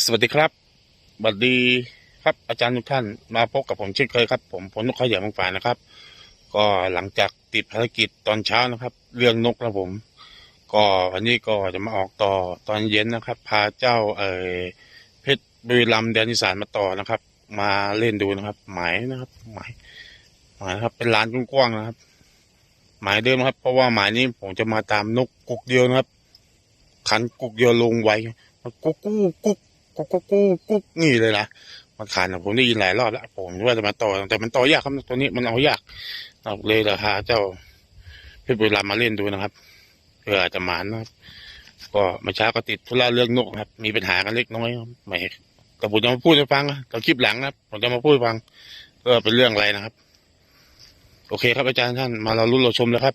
สวัสดีครับบัดดีครับอาจารย์ทุกท่านมาพบกับผมเช่นเคยครับ ผมพลนกขยะมังฝานะครับ ก็หลังจากติดภารกิจตอนเช้านะครับ เรื่องนกนะผม ก็วันนี้ก็จะมาออกต่อตอนเย็นนะครับ พาเจ้าเออเพชรบุรีรัมย์แดนอีสานมาต่อนะครับ มาเล่นดูนะครับ หมายนะครับ หมายหมายนะครับ เป็นลานกว้างๆนะครับ หมายเดิมครับ เพราะว่าหมายนี้ผมจะมาตามนกกุกเดียวนะครับ ขันกุกเดียวลงไว้กุกกุกกุ๊ก กุ๊กกุ๊กกุ๊กกุ๊กนี่เลยนะมันขาดนะผมได้ยินหลายรอบแล้วผมว่าจะมาต่อแต่มันต่อยากครับตัวนี้มันเอายากเราเลยราคาเจ้าเพชรบุรีมมาเล่นดูนะครับเพื่อจะหมานนะครับ ก็มาเช้าก็ติดธุระเรื่องนกครับ มีปัญหากันเล็กน้อยไม่แต่ผมจะมาพูดให้ฟังนะตอนคลิปหลังนะครับผมจะมาพูดฟังก็เป็นเรื่องอะไรนะครับ โอเคครับอาจารย์ท่านมาเราลุ้นเราชมแล้วครับ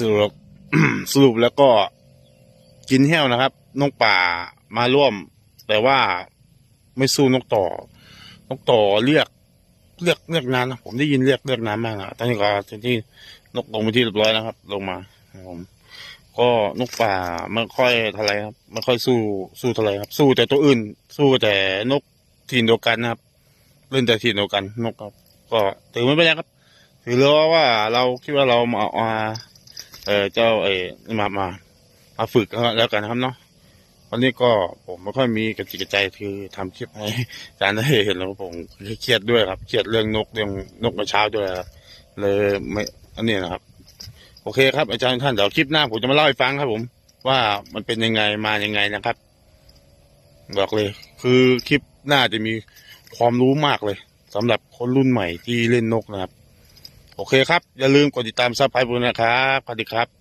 สรุปสรุปแล้วก็กินแห้วนะครับ นกป่ามาร่วม แต่ว่าไม่สู้นกต่อ นกต่อเรียกเรียกเรียกนานนะผมได้ยินเรียกเรียกนานมากนะตอนนี้ก็ที่นกลงไปที่เรียบร้อยแล้วครับ ลงมาผมก็นกป่าไม่ค่อยท่าไหรครับไม่ค่อยสู้สู้ท่าไหรครับ สู้แต่ตัวอื่น สู้แต่นกทีนเดียวกันนะครับเล่นแต่ทีนเดียวกันนกครับ ก็ถือไม่เป็นไรครับ ถือแล้วว่าเราคิดว่าเรามา เออเจ้าเออมามามาฝึกแล้วกันครับเนาะวันนี้ก็ผมไม่ค่อยมีกระจิกกระใจคือทำคลิปให้อาจารย์ได้เห็นแล้วผมเครียดด้วยครับเครียดเรื่องนกเรื่องนกมื่อเช้าด้วยครับเลยไม่อันนี้นะครับ โอเคครับ อาจารย์ท่านเดี๋ยวคลิปหน้าผมจะมาเล่าให้ฟังครับผม ว่ามันเป็นยังไงมายังไงนะครับ บอกเลย คือคลิปหน้าจะมีความรู้มากเลยสำหรับคนรุ่นใหม่ที่เล่นนกนะครับ โอเคครับ อย่าลืมกดติดตามซับไพ่บุญนะครับสวัสดีครับ